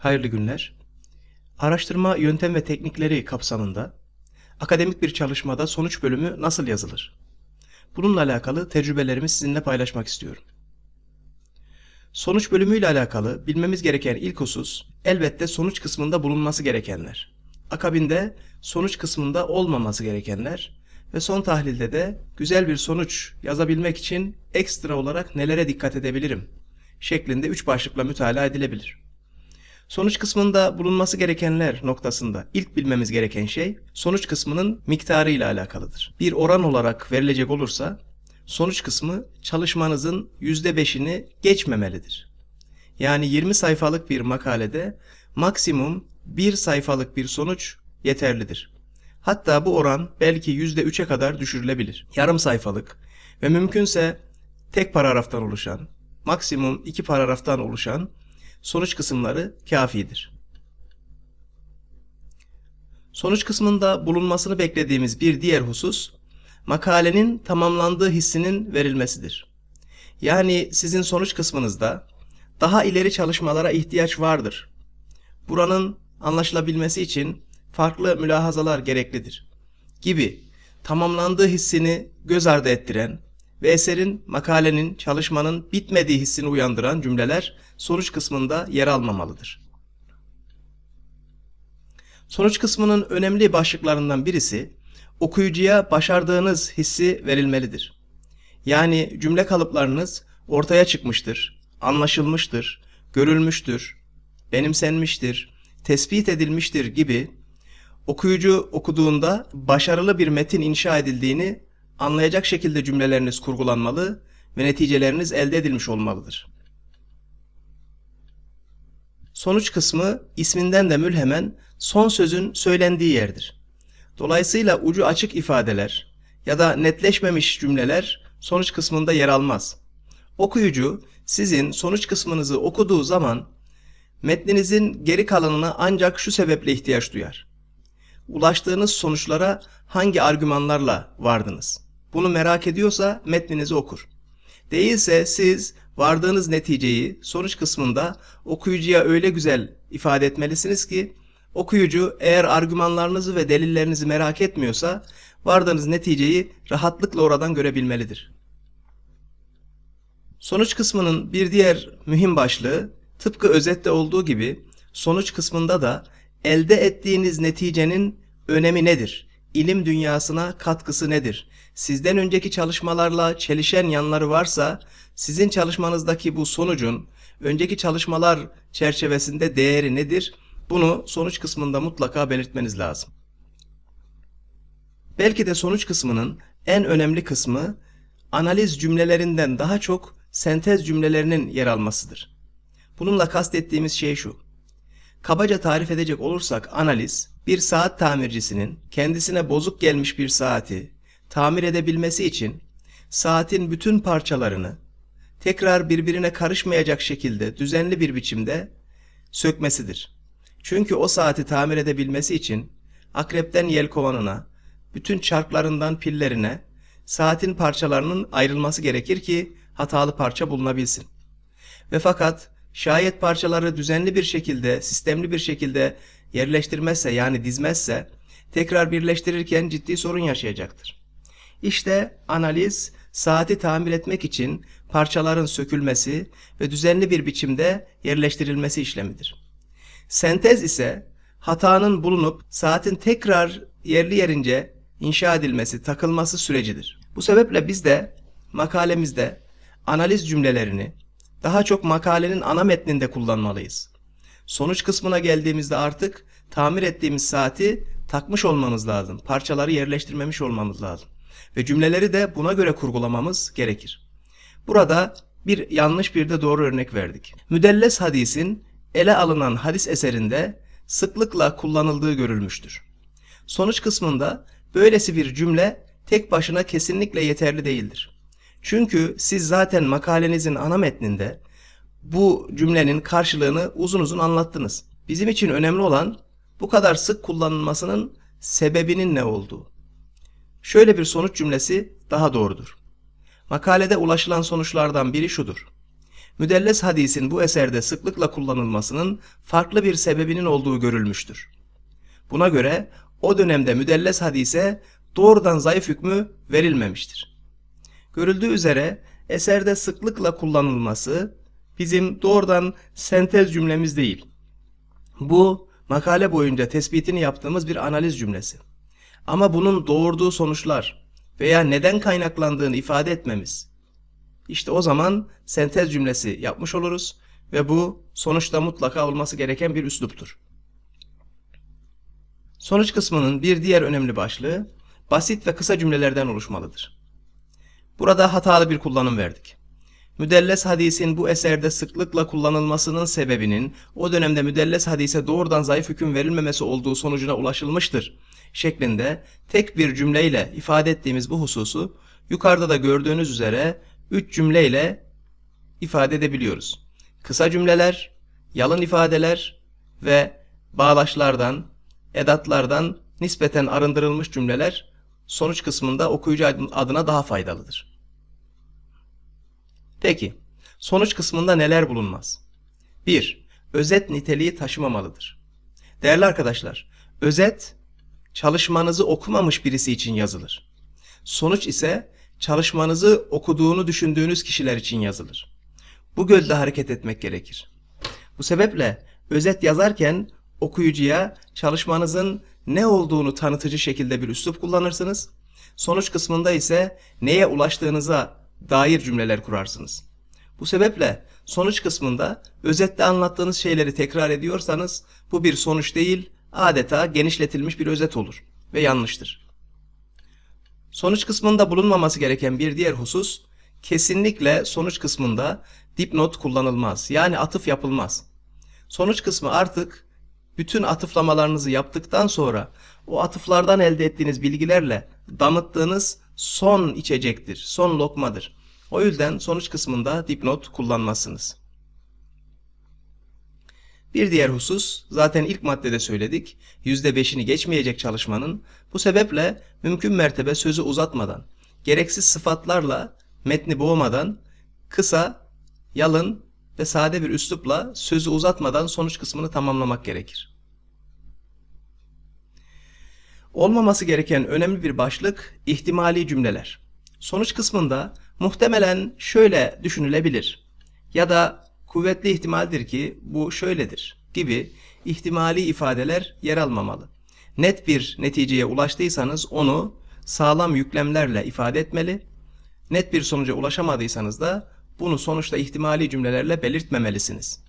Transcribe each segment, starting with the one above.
Hayırlı günler. Araştırma yöntem ve teknikleri kapsamında akademik bir çalışmada sonuç bölümü nasıl yazılır? Bununla alakalı tecrübelerimi sizinle paylaşmak istiyorum. Sonuç bölümüyle alakalı bilmemiz gereken ilk husus elbette sonuç kısmında bulunması gerekenler. Akabinde sonuç kısmında olmaması gerekenler ve son tahlilde de güzel bir sonuç yazabilmek için ekstra olarak nelere dikkat edebilirim şeklinde üç başlıkla mütalaa edilebilir. Sonuç kısmında bulunması gerekenler noktasında ilk bilmemiz gereken şey sonuç kısmının miktarı ile alakalıdır. Bir oran olarak verilecek olursa sonuç kısmı çalışmanızın %5'ini geçmemelidir. Yani 20 sayfalık bir makalede maksimum 1 sayfalık bir sonuç yeterlidir. Hatta bu oran belki %3'e kadar düşürülebilir. Yarım sayfalık ve mümkünse tek paragraftan oluşan, maksimum 2 paragraftan oluşan sonuç kısımları kafidir. Sonuç kısmında bulunmasını beklediğimiz bir diğer husus, makalenin tamamlandığı hissinin verilmesidir. Yani sizin sonuç kısmınızda daha ileri çalışmalara ihtiyaç vardır. Buranın anlaşılabilmesi için farklı mülahazalar gereklidir. Gibi tamamlandığı hissini göz ardı ettiren ve eserin, makalenin, çalışmanın bitmediği hissini uyandıran cümleler sonuç kısmında yer almamalıdır. Sonuç kısmının önemli başlıklarından birisi okuyucuya başardığınız hissi verilmelidir. Yani cümle kalıplarınız ortaya çıkmıştır, anlaşılmıştır, görülmüştür, benimsenmiştir, tespit edilmiştir gibi okuyucu okuduğunda başarılı bir metin inşa edildiğini anlayacak şekilde cümleleriniz kurgulanmalı ve neticeleriniz elde edilmiş olmalıdır. Sonuç kısmı isminden de mülhemen son sözün söylendiği yerdir. Dolayısıyla ucu açık ifadeler ya da netleşmemiş cümleler sonuç kısmında yer almaz. Okuyucu sizin sonuç kısmınızı okuduğu zaman metninizin geri kalanına ancak şu sebeple ihtiyaç duyar. Ulaştığınız sonuçlara hangi argümanlarla vardınız? Bunu merak ediyorsa metninizi okur. Değilse siz vardığınız neticeyi sonuç kısmında okuyucuya öyle güzel ifade etmelisiniz ki okuyucu eğer argümanlarınızı ve delillerinizi merak etmiyorsa vardığınız neticeyi rahatlıkla oradan görebilmelidir. Sonuç kısmının bir diğer mühim başlığı tıpkı özette olduğu gibi sonuç kısmında da elde ettiğiniz neticenin önemi nedir? İlim dünyasına katkısı nedir? Sizden önceki çalışmalarla çelişen yanları varsa sizin çalışmanızdaki bu sonucun önceki çalışmalar çerçevesinde değeri nedir? Bunu sonuç kısmında mutlaka belirtmeniz lazım. Belki de sonuç kısmının en önemli kısmı analiz cümlelerinden daha çok sentez cümlelerinin yer almasıdır. Bununla kastettiğimiz şey şu. Kabaca tarif edecek olursak analiz, bir saat tamircisinin kendisine bozuk gelmiş bir saati tamir edebilmesi için saatin bütün parçalarını tekrar birbirine karışmayacak şekilde düzenli bir biçimde sökmesidir. Çünkü o saati tamir edebilmesi için akrepten yelkovanına, bütün çarklarından pillerine saatin parçalarının ayrılması gerekir ki hatalı parça bulunabilsin. Ve fakat şayet parçaları düzenli bir şekilde, sistemli bir şekilde yerleştirmezse yani dizmezse tekrar birleştirirken ciddi sorun yaşayacaktır. İşte analiz saati tamir etmek için parçaların sökülmesi ve düzenli bir biçimde yerleştirilmesi işlemidir. Sentez ise hatanın bulunup saatin tekrar yerli yerince inşa edilmesi, takılması sürecidir. Bu sebeple biz de makalemizde analiz cümlelerini daha çok makalenin ana metninde kullanmalıyız. Sonuç kısmına geldiğimizde artık tamir ettiğimiz saati takmış olmamız lazım. Parçaları yerleştirmemiş olmamız lazım. Ve cümleleri de buna göre kurgulamamız gerekir. Burada bir yanlış bir de doğru örnek verdik. Müdelles hadisin ele alınan hadis eserinde sıklıkla kullanıldığı görülmüştür. Sonuç kısmında böylesi bir cümle tek başına kesinlikle yeterli değildir. Çünkü siz zaten makalenizin ana metninde bu cümlenin karşılığını uzun uzun anlattınız. Bizim için önemli olan bu kadar sık kullanılmasının sebebinin ne olduğu. Şöyle bir sonuç cümlesi daha doğrudur. Makalede ulaşılan sonuçlardan biri şudur. müdelles hadisin bu eserde sıklıkla kullanılmasının farklı bir sebebinin olduğu görülmüştür. Buna göre o dönemde müdelles hadise doğrudan zayıf hükmü verilmemiştir. Görüldüğü üzere eserde sıklıkla kullanılması bizim doğrudan sentez cümlemiz değil. Bu makale boyunca tespitini yaptığımız bir analiz cümlesi. Ama bunun doğurduğu sonuçlar veya neden kaynaklandığını ifade etmemiz. İşte o zaman sentez cümlesi yapmış oluruz ve bu sonuçta mutlaka olması gereken bir üsluptur. Sonuç kısmının bir diğer önemli başlığı basit ve kısa cümlelerden oluşmalıdır. Burada hatalı bir kullanım verdik. Müdelles hadisin bu eserde sıklıkla kullanılmasının sebebinin o dönemde müdelles hadise doğrudan zayıf hüküm verilmemesi olduğu sonucuna ulaşılmıştır şeklinde tek bir cümleyle ifade ettiğimiz bu hususu yukarıda da gördüğünüz üzere üç cümleyle ifade edebiliyoruz. Kısa cümleler, yalın ifadeler ve bağlaçlardan, edatlardan nispeten arındırılmış cümleler sonuç kısmında okuyucu adına daha faydalıdır. Peki, sonuç kısmında neler bulunmaz? 1. Özet niteliği taşımamalıdır. Değerli arkadaşlar, özet çalışmanızı okumamış birisi için yazılır. Sonuç ise çalışmanızı okuduğunu düşündüğünüz kişiler için yazılır. Bu gözle hareket etmek gerekir. Bu sebeple özet yazarken okuyucuya çalışmanızın ne olduğunu tanıtıcı şekilde bir üslup kullanırsınız. Sonuç kısmında ise neye ulaştığınıza dair cümleler kurarsınız. Bu sebeple sonuç kısmında özette anlattığınız şeyleri tekrar ediyorsanız bu bir sonuç değil, adeta genişletilmiş bir özet olur ve yanlıştır. Sonuç kısmında bulunmaması gereken bir diğer husus, kesinlikle sonuç kısmında dipnot kullanılmaz. Yani atıf yapılmaz. Sonuç kısmı artık bütün atıflamalarınızı yaptıktan sonra o atıflardan elde ettiğiniz bilgilerle damıttığınız son içecektir, son lokmadır. O yüzden sonuç kısmında dipnot kullanmazsınız. Bir diğer husus, zaten ilk maddede söyledik, %5'ini geçmeyecek çalışmanın, bu sebeple mümkün mertebe sözü uzatmadan, gereksiz sıfatlarla metni boğmadan, kısa, yalın ve sade bir üslupla sözü uzatmadan sonuç kısmını tamamlamak gerekir. Olmaması gereken önemli bir başlık ihtimali cümleler. Sonuç kısmında muhtemelen şöyle düşünülebilir ya da kuvvetli ihtimaldir ki bu şöyledir gibi ihtimali ifadeler yer almamalı. Net bir neticeye ulaştıysanız onu sağlam yüklemlerle ifade etmeli. Net bir sonuca ulaşamadıysanız da bunu sonuçta ihtimali cümlelerle belirtmemelisiniz.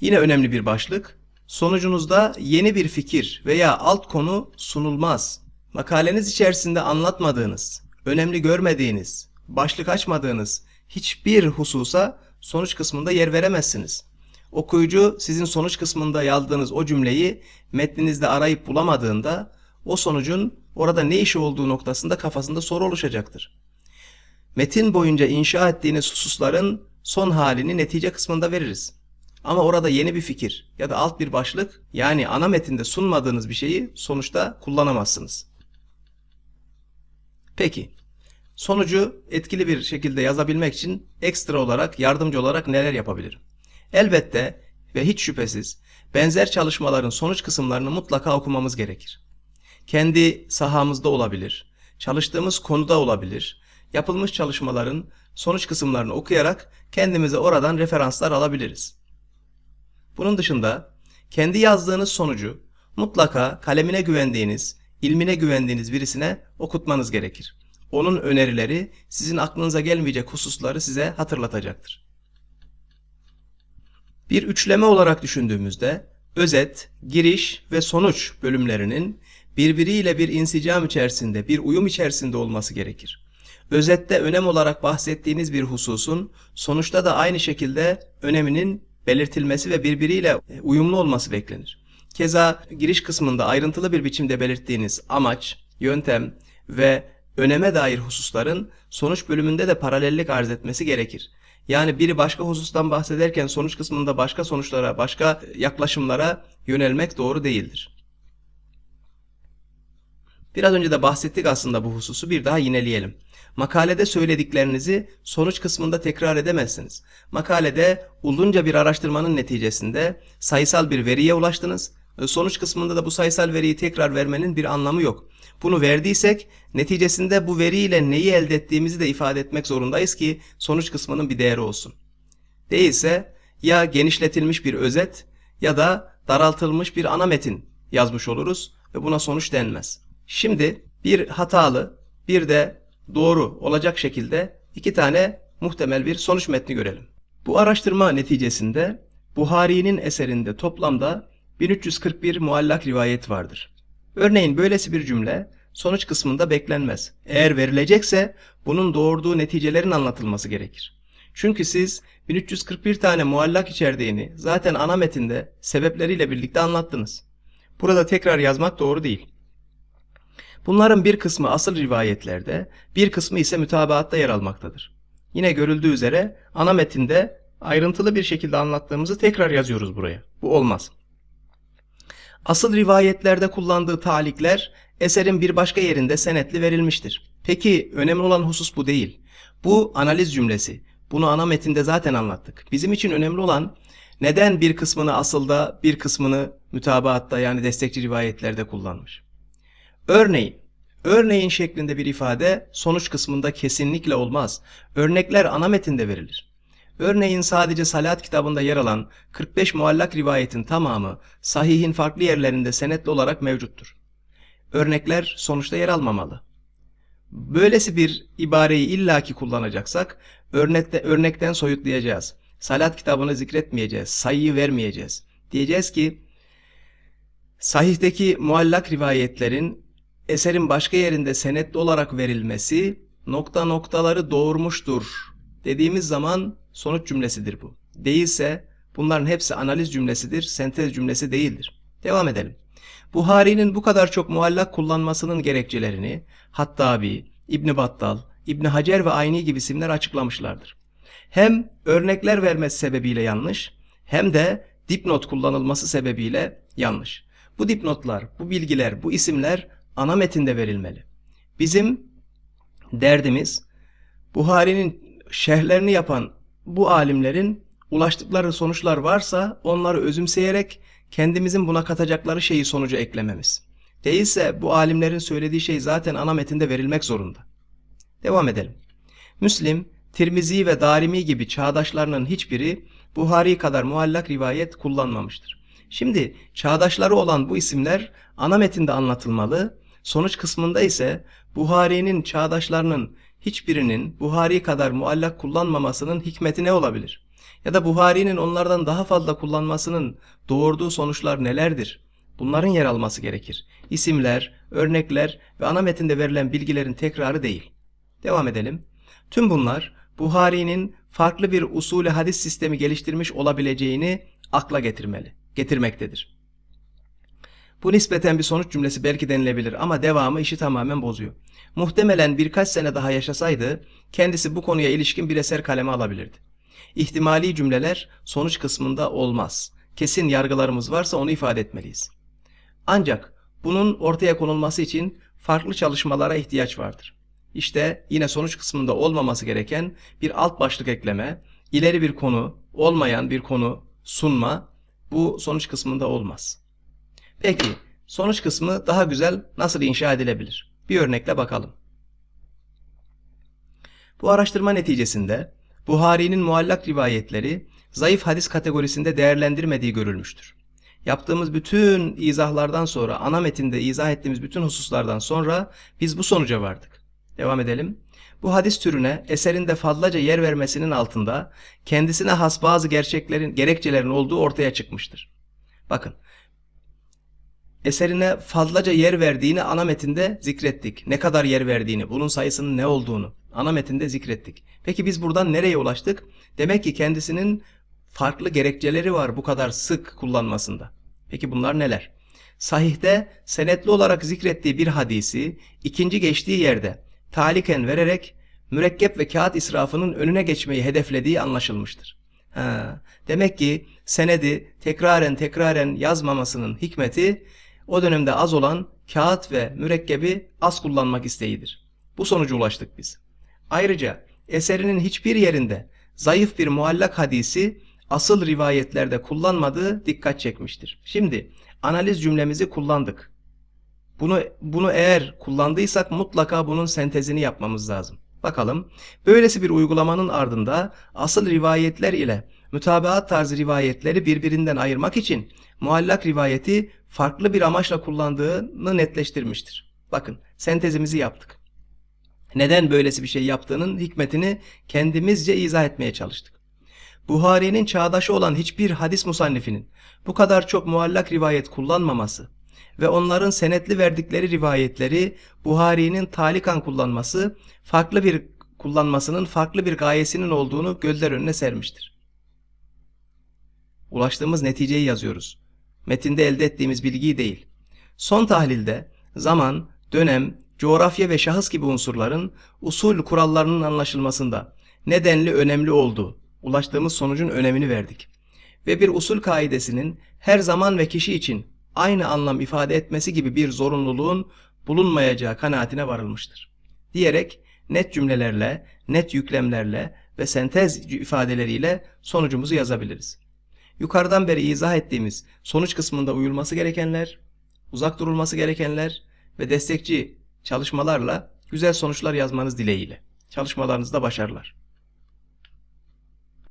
Yine önemli bir başlık. Sonucunuzda yeni bir fikir veya alt konu sunulmaz. Makaleniz içerisinde anlatmadığınız, önemli görmediğiniz, başlık açmadığınız hiçbir hususa sonuç kısmında yer veremezsiniz. Okuyucu sizin sonuç kısmında yazdığınız o cümleyi metninizde arayıp bulamadığında o sonucun orada ne işi olduğu noktasında kafasında soru oluşacaktır. Metin boyunca inşa ettiğiniz hususların son halini netice kısmında veririz. Ama orada yeni bir fikir ya da alt bir başlık yani ana metinde sunmadığınız bir şeyi sonuçta kullanamazsınız. Peki, sonucu etkili bir şekilde yazabilmek için ekstra olarak yardımcı olarak neler yapabilirim? Elbette ve hiç şüphesiz benzer çalışmaların sonuç kısımlarını mutlaka okumamız gerekir. Kendi sahamızda olabilir, çalıştığımız konuda olabilir, yapılmış çalışmaların sonuç kısımlarını okuyarak kendimize oradan referanslar alabiliriz. Bunun dışında kendi yazdığınız sonucu mutlaka kalemine güvendiğiniz, ilmine güvendiğiniz birisine okutmanız gerekir. Onun önerileri sizin aklınıza gelmeyecek hususları size hatırlatacaktır. Bir üçleme olarak düşündüğümüzde özet, giriş ve sonuç bölümlerinin birbiriyle bir insicam içerisinde, bir uyum içerisinde olması gerekir. Özette önem olarak bahsettiğiniz bir hususun sonuçta da aynı şekilde öneminin belirtilmesi ve birbiriyle uyumlu olması beklenir. Keza giriş kısmında ayrıntılı bir biçimde belirttiğiniz amaç, yöntem ve öneme dair hususların sonuç bölümünde de paralellik arz etmesi gerekir. Yani biri başka husustan bahsederken sonuç kısmında başka sonuçlara, başka yaklaşımlara yönelmek doğru değildir. Biraz önce de bahsettik aslında bu hususu bir daha yineleyelim. Makalede söylediklerinizi sonuç kısmında tekrar edemezsiniz. Makalede uzunca bir araştırmanın neticesinde sayısal bir veriye ulaştınız. E, Sonuç kısmında da bu sayısal veriyi tekrar vermenin bir anlamı yok. Bunu verdiysek neticesinde bu veriyle neyi elde ettiğimizi de ifade etmek zorundayız ki sonuç kısmının bir değeri olsun. Değilse ya genişletilmiş bir özet ya da daraltılmış bir ana metin yazmış oluruz ve buna sonuç denmez. Şimdi bir hatalı bir de doğru olacak şekilde iki tane muhtemel bir sonuç metni görelim. Bu araştırma neticesinde Buhari'nin eserinde toplamda 1341 muallak rivayet vardır. Örneğin böylesi bir cümle sonuç kısmında beklenmez. Eğer verilecekse bunun doğurduğu neticelerin anlatılması gerekir. Çünkü siz 1341 tane muallak içerdiğini zaten ana metinde sebepleriyle birlikte anlattınız. Burada tekrar yazmak doğru değil. Bunların bir kısmı asıl rivayetlerde, bir kısmı ise mütabaatta yer almaktadır. Yine görüldüğü üzere ana metinde ayrıntılı bir şekilde anlattığımızı tekrar yazıyoruz buraya. Bu olmaz. Asıl rivayetlerde kullandığı talikler eserin bir başka yerinde senetli verilmiştir. Peki önemli olan husus bu değil. Bu analiz cümlesi. Bunu ana metinde zaten anlattık. Bizim için önemli olan neden bir kısmını asılda, bir kısmını mütabaatta yani destekçi rivayetlerde kullanmış. Örneğin, örneğin şeklinde bir ifade sonuç kısmında kesinlikle olmaz. Örnekler ana metinde verilir. Örneğin sadece salat kitabında yer alan 45 muallak rivayetin tamamı sahihin farklı yerlerinde senetli olarak mevcuttur. Örnekler sonuçta yer almamalı. Böylesi bir ibareyi illaki kullanacaksak örnekte, örnekten soyutlayacağız. Salat kitabını zikretmeyeceğiz, sayıyı vermeyeceğiz. Diyeceğiz ki sahihteki muallak rivayetlerin eserin başka yerinde senetli olarak verilmesi nokta noktaları doğurmuştur dediğimiz zaman sonuç cümlesidir bu. Değilse bunların hepsi analiz cümlesidir, sentez cümlesi değildir. Devam edelim. Buhari'nin bu kadar çok muallak kullanmasının gerekçelerini Hattabi, İbn Battal, İbn Hacer ve Ayni gibi isimler açıklamışlardır. Hem örnekler vermesi sebebiyle yanlış, hem de dipnot kullanılması sebebiyle yanlış. Bu dipnotlar, bu bilgiler, bu isimler ana metinde verilmeli. Bizim derdimiz Buhari'nin şerhlerini yapan bu alimlerin ulaştıkları sonuçlar varsa onları özümseyerek kendimizin buna katacakları şeyi sonucu eklememiz. Değilse bu alimlerin söylediği şey zaten ana metinde verilmek zorunda. Devam edelim. Müslim, Tirmizi ve Darimi gibi çağdaşlarının hiçbiri Buhari kadar muallak rivayet kullanmamıştır. Şimdi çağdaşları olan bu isimler ana metinde anlatılmalı, sonuç kısmında ise Buhari'nin çağdaşlarının hiçbirinin Buhari kadar muallak kullanmamasının hikmeti ne olabilir? Ya da Buhari'nin onlardan daha fazla kullanmasının doğurduğu sonuçlar nelerdir? Bunların yer alması gerekir. İsimler, örnekler ve ana metinde verilen bilgilerin tekrarı değil. Devam edelim. Tüm bunlar Buhari'nin farklı bir usulü hadis sistemi geliştirmiş olabileceğini akla getirmeli, getirmektedir. Bu nispeten bir sonuç cümlesi belki denilebilir ama devamı işi tamamen bozuyor. Muhtemelen birkaç sene daha yaşasaydı kendisi bu konuya ilişkin bir eser kaleme alabilirdi. İhtimali cümleler sonuç kısmında olmaz. Kesin yargılarımız varsa onu ifade etmeliyiz. Ancak bunun ortaya konulması için farklı çalışmalara ihtiyaç vardır. İşte yine sonuç kısmında olmaması gereken bir alt başlık ekleme, ileri bir konu, olmayan bir konu sunma bu sonuç kısmında olmaz. Peki sonuç kısmı daha güzel nasıl inşa edilebilir? Bir örnekle bakalım. Bu araştırma neticesinde Buhari'nin muallak rivayetleri zayıf hadis kategorisinde değerlendirmediği görülmüştür. Yaptığımız bütün izahlardan sonra, ana metinde izah ettiğimiz bütün hususlardan sonra biz bu sonuca vardık. Devam edelim. Bu hadis türüne eserinde fazlaca yer vermesinin altında kendisine has bazı gerçeklerin, gerekçelerin olduğu ortaya çıkmıştır. Bakın, eserine fazlaca yer verdiğini ana metinde zikrettik. Ne kadar yer verdiğini, bunun sayısının ne olduğunu ana metinde zikrettik. Peki biz buradan nereye ulaştık? Demek ki kendisinin farklı gerekçeleri var bu kadar sık kullanmasında. Peki bunlar neler? Sahihte senetli olarak zikrettiği bir hadisi ikinci geçtiği yerde taliken vererek mürekkep ve kağıt israfının önüne geçmeyi hedeflediği anlaşılmıştır. Ha, demek ki senedi tekraren tekraren yazmamasının hikmeti o dönemde az olan kağıt ve mürekkebi az kullanmak isteğidir. Bu sonuca ulaştık biz. Ayrıca eserinin hiçbir yerinde zayıf bir muallak hadisi asıl rivayetlerde kullanmadığı dikkat çekmiştir. Şimdi analiz cümlemizi kullandık. Bunu bunu eğer kullandıysak mutlaka bunun sentezini yapmamız lazım. Bakalım. Böylesi bir uygulamanın ardında asıl rivayetler ile mütabaat tarzı rivayetleri birbirinden ayırmak için muallak rivayeti farklı bir amaçla kullandığını netleştirmiştir. Bakın sentezimizi yaptık. Neden böylesi bir şey yaptığının hikmetini kendimizce izah etmeye çalıştık. Buhari'nin çağdaşı olan hiçbir hadis musannifinin bu kadar çok muallak rivayet kullanmaması ve onların senetli verdikleri rivayetleri Buhari'nin talikan kullanması farklı bir kullanmasının farklı bir gayesinin olduğunu gözler önüne sermiştir. Ulaştığımız neticeyi yazıyoruz. Metinde elde ettiğimiz bilgiyi değil. Son tahlilde zaman, dönem, coğrafya ve şahıs gibi unsurların usul kurallarının anlaşılmasında nedenli önemli olduğu, ulaştığımız sonucun önemini verdik. Ve bir usul kaidesinin her zaman ve kişi için aynı anlam ifade etmesi gibi bir zorunluluğun bulunmayacağı kanaatine varılmıştır. Diyerek net cümlelerle, net yüklemlerle ve sentez ifadeleriyle sonucumuzu yazabiliriz. Yukarıdan beri izah ettiğimiz sonuç kısmında uyulması gerekenler, uzak durulması gerekenler ve destekçi çalışmalarla güzel sonuçlar yazmanız dileğiyle. Çalışmalarınızda başarılar.